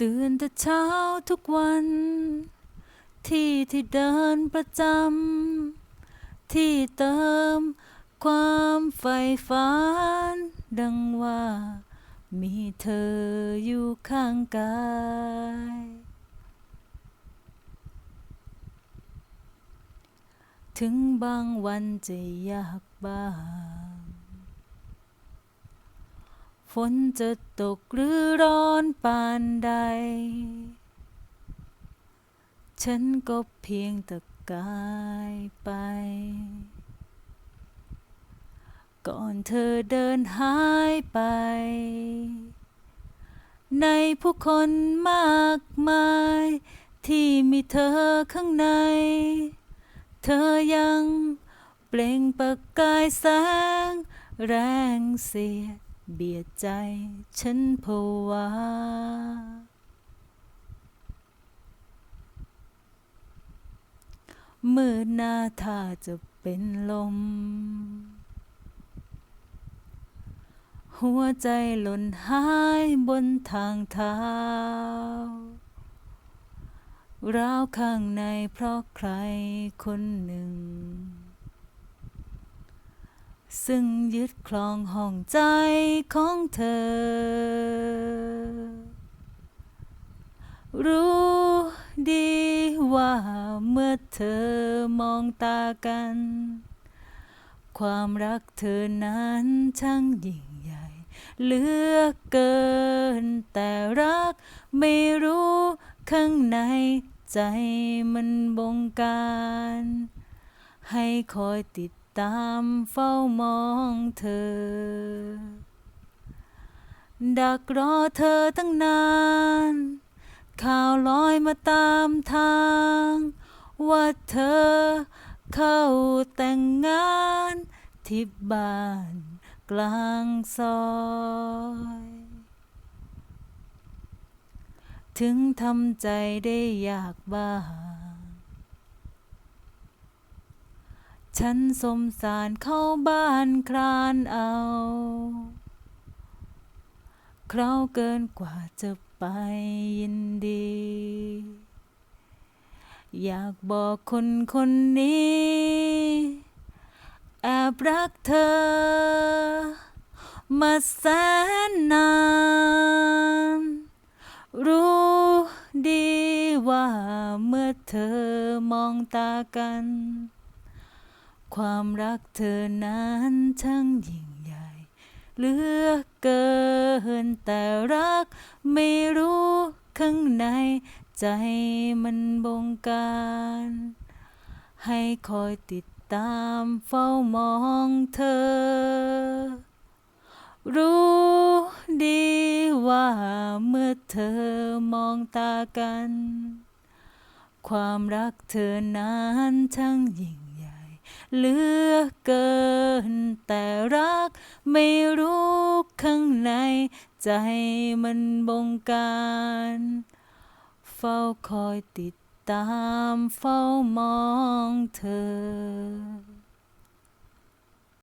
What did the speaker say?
ตื่นแต่เช้าทุกวัน ที่ที่เดินประจำ ที่เติมความใฝ่ฝัน ดังว่ามีเธออยู่ข้างกาย ถึงบางวันจะยากบ้าง นจะตกหรือร้อนปานใด ฉันก็เพียงต่กายไป ก่อนเธอเดินหายไป ในผู้คนมากมาย ที่มีเธอข้างใน เธอยังเปล่งประกายแสงแรงเสียด เบียดใจฉันภาวะมืดหน้าถ้าจะเป็นลม หัวใจหล่นหายบนทางเท้าร้าวข้างในเพราะใครคนหนึ่ง ซึ่งยึดครองห้องใจของเธอ รู้ดีว่าเมื่อเธอมองตากัน ความรักเธอนั้นช่างยิ่งใหญ่ เหลือเกิน แต่รักไม่รู้ข้างในใจมันบงการ ให้คอยติด ตามเฝ้ามองเธอ ดักรอเธอตั้งนาน ข่าวลอยมาตามทาง ว่าเธอเข้าแต่งงานที่บ้านกลางซอยถึงทำใจได้ยากบ้าง ฉันสมสารเข้าบ้านคลานเอาคราวเกินกว่าจะไปยินดี อยากบอกคนคนนี้ แอบรักเธอ มาแสนนาน รู้ดีว่าเมื่อเธอมองตากัน ความรักเธอนั้นช่างยิ่งใหญ่เหลือเกินแต่รักไม่รู้ข้างในใจมันบงการ ให้คอยติดตามเฝ้ามองเธอ รู้ดีว่าเมื่อเธอมองตากัน ความรักเธอนั้นช่างยิ่ง เหลือเกิน แต่รักไม่รู้ข้างใน ใจมันบงการ เฝ้าคอยติดตามเฝ้ามองเธอ